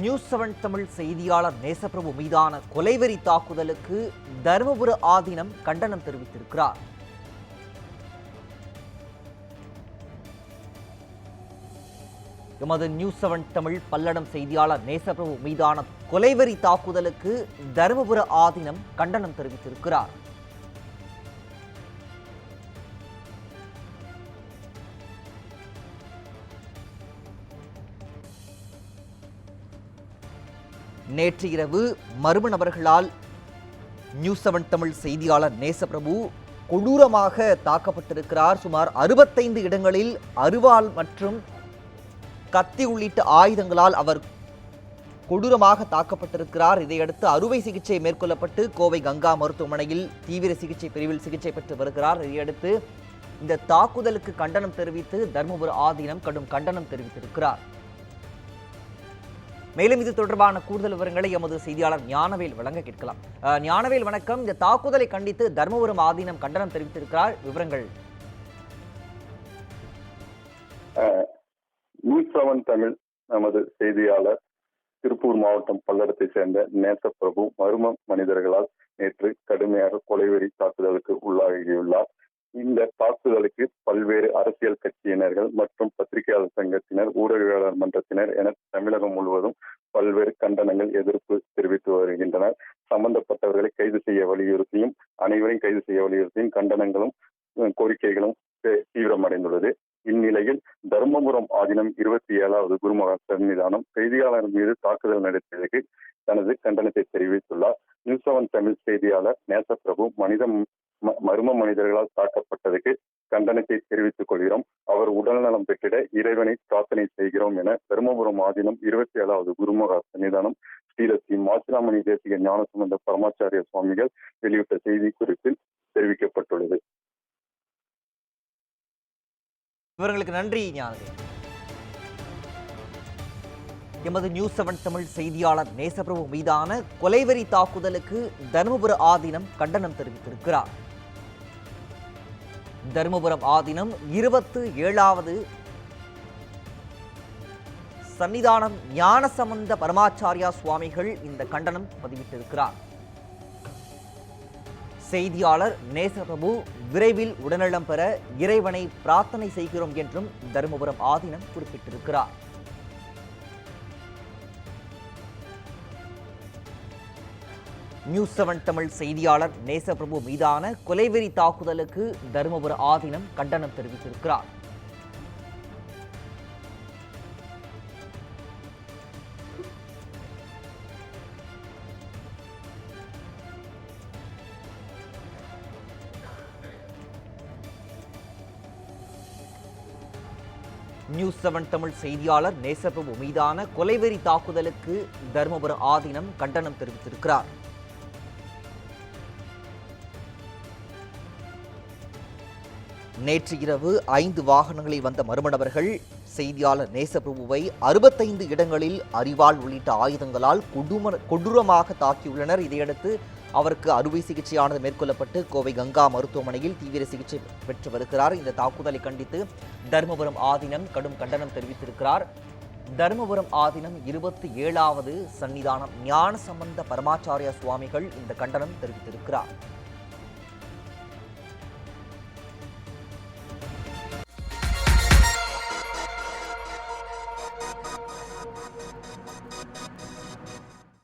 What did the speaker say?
News seven Tamil செய்தியாளர் நேசப்பிரபு மீதான கொலைவெறி தாக்குதலுக்கு தருமபுர ஆதீனம் கண்டனம் தெரிவித்திருக்கிறார். எமது நியூஸ் செவன் தமிழ் பல்லடம் செய்தியாளர் நேசப்பிரபு மீதான கொலைவெறி தாக்குதலுக்கு தருமபுர ஆதீனம் கண்டனம் தெரிவித்திருக்கிறார். நேற்று இரவு மர்ம நபர்களால் நியூஸ் செவன் தமிழ் செய்தியாளர் நேசப்பிரபு கொடூரமாக தாக்கப்பட்டிருக்கிறார். சுமார் அறுபத்தைந்து இடங்களில் அருவாள் மற்றும் கத்தி உள்ளிட்ட ஆயுதங்களால் அவர் கொடூரமாக தாக்கப்பட்டிருக்கிறார். இதையடுத்து அறுவை சிகிச்சை மேற்கொள்ளப்பட்டு கோவை கங்கா மருத்துவமனையில் தீவிர சிகிச்சை பிரிவில் சிகிச்சை பெற்று வருகிறார். இதையடுத்து இந்த தாக்குதலுக்கு கண்டனம் தெரிவித்து தர்மபுர ஆதீனம் கடும் கண்டனம் தெரிவித்திருக்கிறார். மேலும் இது தொடர்பான கூடுதல் விவரங்களை எமது செய்தியாளர் ஞானவேல் வழங்க கேட்கலாம். ஞானவேல் வணக்கம். இந்த தாக்குதலை கண்டித்து தர்மபுரம் ஆதீனம் கண்டனம் தெரிவித்திருக்கிறார். விவரங்கள். நியூஸ் செவன் தமிழ் நமது செய்தியாளர். திருப்பூர் மாவட்டம் பல்லடத்தை சேர்ந்த நேசப்பிரபு மர்ம மனிதர்களால் நேற்று கடுமையாக கொலைவெறி தாக்குதலுக்கு உள்ளாகியுள்ளார். இந்த தாக்குதலுக்கு பல்வேறு அரசியல் கட்சியினர்கள் மற்றும் பத்திரிகையாளர் சங்கத்தினர் ஊடகவியலாளர் மன்றத்தினர் என தமிழகம் பல்வேறு கண்டனங்கள் எதிர்ப்பு தெரிவித்து வருகின்றனர் சம்பந்தப்பட்டவர்களை கைது செய்ய வலியுறுத்தியும் அனைவரையும் கைது செய்ய வலியுறுத்தியும் கண்டனங்களும் கோரிக்கைகளும் தீவிரமடைந்துள்ளது. இந்நிலையில் தர்மபுரம் ஆதீனம் இருபத்தி ஏழாவது குருமகா சன்னிதானம் செய்தியாளர் மீது தாக்குதல் நடத்தியதற்கு தனது கண்டனத்தை தெரிவித்துள்ளார். நியூஸ் செவன் தமிழ் செய்தியாளர் நேசப்பிரபு மனித மர்ம மனிதர்களால் தாக்கப்பட்டதற்கு கண்டனத்தை தெரிவித்துக் கொள்கிறோம். அவர் உடல்நலம் பெற்றிட இறைவனை பிரார்த்தனை செய்கிறோம் என தருமபுரம் ஆதீனம் இருபத்தி ஏழாவது குருமகா சன்னிதானம் ஸ்ரீலஸ்ரீ மாசிலாமணி தேசிக ஞானசம்பந்த பரமாச்சாரிய சுவாமிகள் வெளியிட்ட செய்தி குறிப்பில் தெரிவிக்கப்பட்டுள்ளது. இவர்களுக்கு நன்றி ஞானவேல் எமது நியூஸ் செவன் தமிழ் செய்தியாளர் நேசப்பிரபு மீதான கொலைவெறி தாக்குதலுக்கு தருமபுர ஆதீனம் கண்டனம் தெரிவித்திருக்கிறார். தருமபுரம் ஆதீனம் இருபத்து ஏழாவது சன்னிதானம் ஞானசம்பந்த பரமாச்சாரியா சுவாமிகள் இந்த கண்டனம் பதிவிட்டிருக்கிறார். செய்தியாளர் நேசபிரபு விரைவில் உடல்நலம் பெற இறைவனை பிரார்த்தனை செய்கிறோம் என்றும் தருமபுரம் ஆதீனம் குறிப்பிட்டிருக்கிறார். நியூஸ் செவன் தமிழ் செய்தியாளர் நேசபிரபு மீதான கொலைவெறி தாக்குதலுக்கு தருமபுர ஆதீனம் கண்டனம் தெரிவித்திருக்கிறார். நியூஸ் செவன் தமிழ் செய்தியாளர் நேசபிரபு மீதான கொலைவெறி தாக்குதலுக்கு தருமபுர ஆதீனம் கண்டனம் தெரிவித்திருக்கிறார். நேற்று இரவு ஐந்து வாகனங்களில் வந்த மர்ம நபர்கள் செய்தியாளர் நேசபிரபுவை அறுபத்தைந்து இடங்களில் அறிவால் உள்ளிட்ட ஆயுதங்களால் கொடூம கொடூரமாக தாக்கியுள்ளனர். இதையடுத்து அவருக்கு அறுவை சிகிச்சையானது மேற்கொள்ளப்பட்டு கோவை கங்கா மருத்துவமனையில் தீவிர சிகிச்சை பெற்று வருகிறார். இந்த தாக்குதலை கண்டித்து தருமபுரம் ஆதீனம் கடும் கண்டனம் தெரிவித்திருக்கிறார். தருமபுரம் ஆதீனம் இருபத்தி ஏழாவது சன்னிதானம் ஞான சம்பந்த பரமாச்சாரிய சுவாமிகள் இந்த கண்டனம் தெரிவித்திருக்கிறார்.